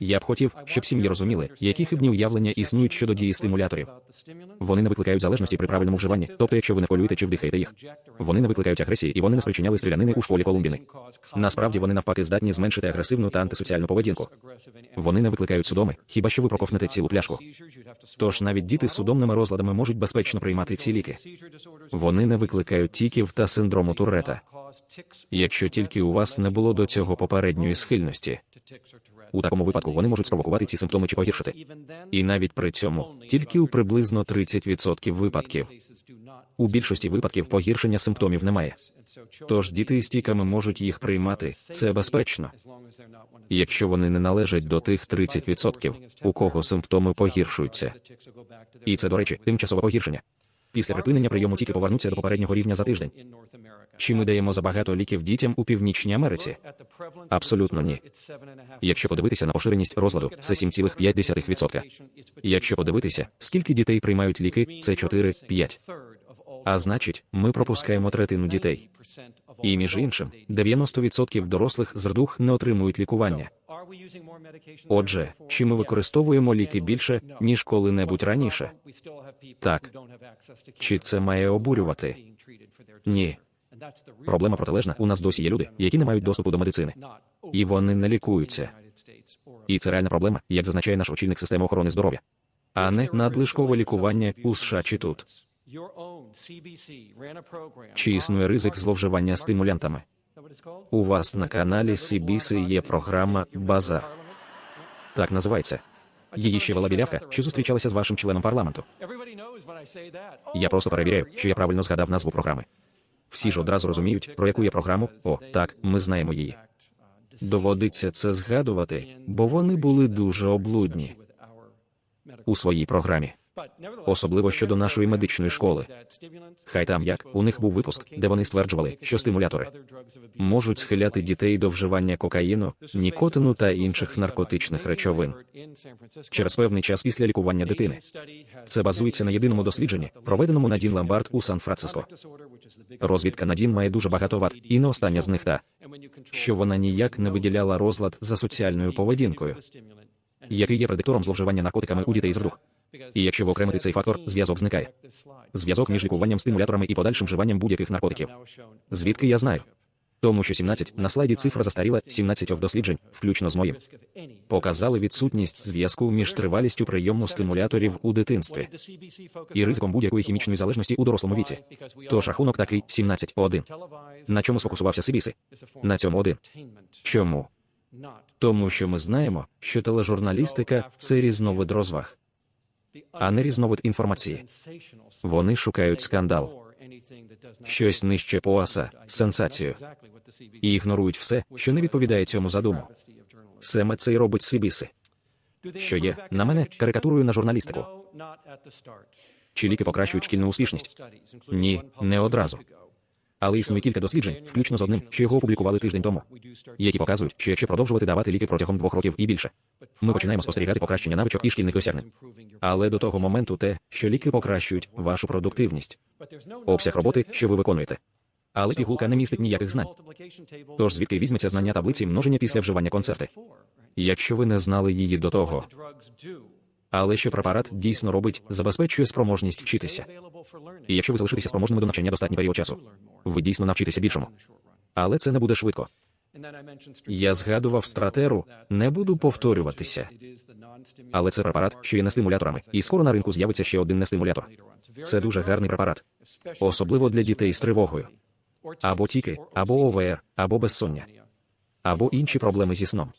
Я б хотів, щоб сім'ї розуміли, які хибні уявлення існують щодо дії стимуляторів. Вони не викликають залежності при правильному вживанні, тобто, якщо ви не хвилюєте чи вдихаєте їх. Вони не викликають агресії і вони не спричиняли стрілянини у школі Колумбіни. Насправді вони навпаки здатні зменшити агресивну та антисоціальну поведінку. Вони не викликають судоми, хіба що ви проковнете цілу пляшку. Тож навіть діти з судомними розладами можуть безпечно приймати ці ліки. Вони не викликають тіків та синдрому Турета. Якщо тільки у вас не було до цього попередньої схильності. У такому випадку вони можуть спровокувати ці симптоми чи погіршити. І навіть при цьому тільки у приблизно 30% випадків. У більшості випадків погіршення симптомів немає. Тож діти з тіками можуть їх приймати, це безпечно. Якщо вони не належать до тих 30%, у кого симптоми погіршуються. І це, до речі, тимчасове погіршення. Після припинення прийому тільки повернуться до попереднього рівня за тиждень. Чи ми даємо забагато ліків дітям у Північній Америці? Абсолютно ні. Якщо подивитися на поширеність розладу, це 7,5%. Якщо подивитися, скільки дітей приймають ліки, це 4-5. А значить, ми пропускаємо третину дітей. І між іншим, 90% дорослих з РДУХ не отримують лікування. Отже, чи ми використовуємо ліки більше, ніж коли-небудь раніше? Так. Чи це має обурювати? Ні. Проблема протилежна. У нас досі є люди, які не мають доступу до медицини. І вони не лікуються. І це реальна проблема, як зазначає наш очільник системи охорони здоров'я, а не надлишкове лікування у США чи тут. Чи існує ризик зловживання стимулянтами? У вас на каналі CBC є програма Базар. Так називається. Її ще вела білявка, що зустрічалася з вашим членом парламенту. Я просто перевіряю, що я правильно згадав назву програми. Всі ж одразу розуміють, про яку є програму. О, так, ми знаємо її. Доводиться це згадувати, бо вони були дуже облудні у своїй програмі особливо щодо нашої медичної школи. Хай там як у них був випуск, де вони стверджували, що стимулятори можуть схиляти дітей до вживання кокаїну, нікотину та інших наркотичних речовин через певний час після лікування дитини. Це базується на єдиному дослідженні, проведеному на Дін Ламбард у Сан-Франциско. Розвідка Надін має дуже багато вад, і не остання з них та що вона ніяк не виділяла розлад за соціальною поведінкою, який є предиктором зловживання наркотиками у дітей з вдруг. І якщо окремити цей фактор, зв'язок зникає. Зв'язок між лікуванням стимуляторами і подальшим вживанням будь-яких наркотиків. Звідки я знаю? Тому що 17 на слайді цифра застаріла 17 досліджень, включно з моїм, показали відсутність зв'язку між тривалістю прийому стимуляторів у дитинстві і ризиком будь-якої хімічної залежності у дорослому віці. Тож рахунок такий 17-1. На чому сфокусувався Сибіси? На цьому один. Чому? Тому що ми знаємо, що тележурналістика це різновид розваг а не різновид інформації. Вони шукають скандал, щось нижче поаса, сенсацію, і ігнорують все, що не відповідає цьому задуму. Саме це й робить Сибіси. Що є, на мене, карикатурою на журналістику. Чи ліки покращують шкільну успішність? Ні, не одразу. Але існує кілька досліджень, включно з одним, що його опублікували тиждень тому, які показують, що якщо продовжувати давати ліки протягом двох років і більше, ми починаємо спостерігати покращення навичок і шкільних досягнень. Але до того моменту те, що ліки покращують вашу продуктивність, обсяг роботи, що ви виконуєте. Але пігулка не містить ніяких знань. Тож звідки візьметься знання таблиці множення після вживання концерти? Якщо ви не знали її до того, але що препарат дійсно робить, забезпечує спроможність вчитися. І якщо ви залишитеся спроможними до навчання достатній період часу, ви дійсно навчитеся більшому. Але це не буде швидко. Я згадував стратеру, не буду повторюватися. Але це препарат, що є не стимуляторами, і скоро на ринку з'явиться ще один нестимулятор. Це дуже гарний препарат, особливо для дітей з тривогою. Або тіки, або ОВР, або безсоння, або інші проблеми зі сном.